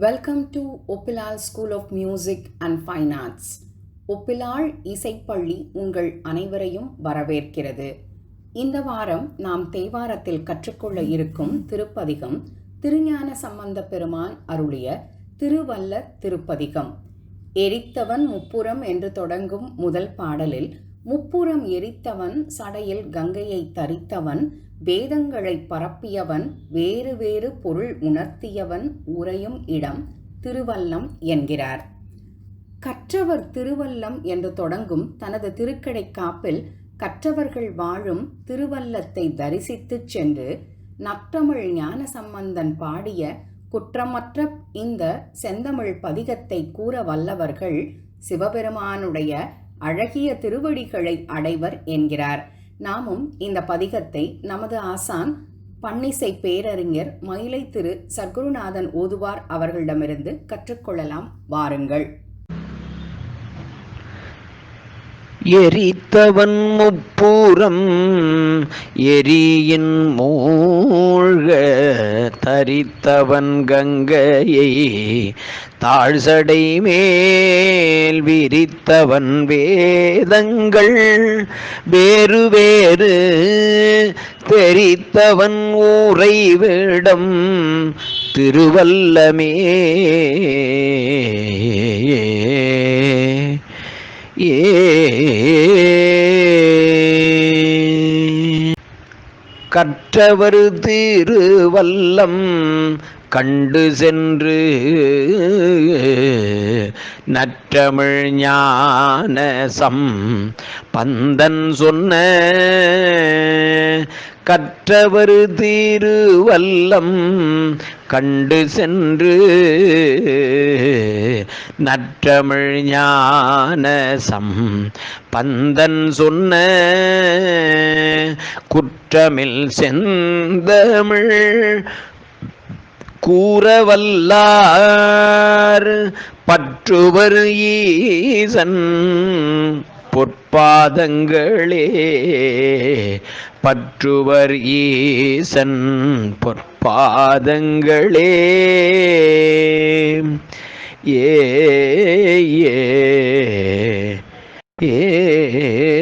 Welcome to Oppilal school of music and fine arts Oppilal இசைப்பள்ளி உங்கள் அனைவரையும் வரவேற்கிறது. இந்த வாரம் நாம் தேவாரத்தில் கற்றுக்கொள்ள இருக்கும் திருப்பதிகம் திருஞான சம்பந்த பெருமான் அருளிய திருவல்ல திருப்பதிகம். எரித்தவன் முப்புறம் என்று தொடங்கும் முதல் பாடலில் முப்புறம் எரித்தவன் சடையில் கங்கையை தரித்தவன் வேதங்களை பரப்பியவன் வேறு வேறு பொருள் உணர்த்தியவன் உரையும் இடம் திருவல்லம் என்கிறார். கற்றவர் திருவல்லம் என்று தொடங்கும் தனது திருக்கடை காப்பில் கற்றவர்கள் வாழும் திருவல்லத்தை தரிசித்துச் சென்று நற்றமிழ் ஞான சம்பந்தன் பாடிய குற்றமற்ற இந்த செந்தமிழ் பதிகத்தை கூற வல்லவர்கள் சிவபெருமானுடைய அழகிய திருவடிகளை அடைவர் என்கிறார். நாமும் இந்த பதிகத்தை நமது ஆசான் பன்னிசை பேரறிஞர் மயிலை திரு சர்க்குருநாதன் ஓதுவார் அவர்களிடமிருந்து கற்றுக்கொள்ளலாம். வாருங்கள். எரித்தவன் முப்பூரம் எரியின் மூழ்க தரித்தவன் கங்கையை தாழ்சடை மேல் விரித்தவன் வேதங்கள் வேறு வேறு தெரித்தவன் ஊரைவிடம் திருவல்லமே. ஏ கற்றவர் திருவல்லம் கண்டு சென்று நற்றமிழ் ஞானசம் பந்தன் சொன்ன கற்றவர் திருவல்லம் கண்டு சென்று நற்றமிழ் ஞானசம் பந்தன் சொன்ன குற்றமில் செந்தமிழ் கூறவல்லார் பற்றுவர் ஈசன் பொற்பாதங்களே பற்றுவர் ஈசன் பொற்பாதங்களே ಏ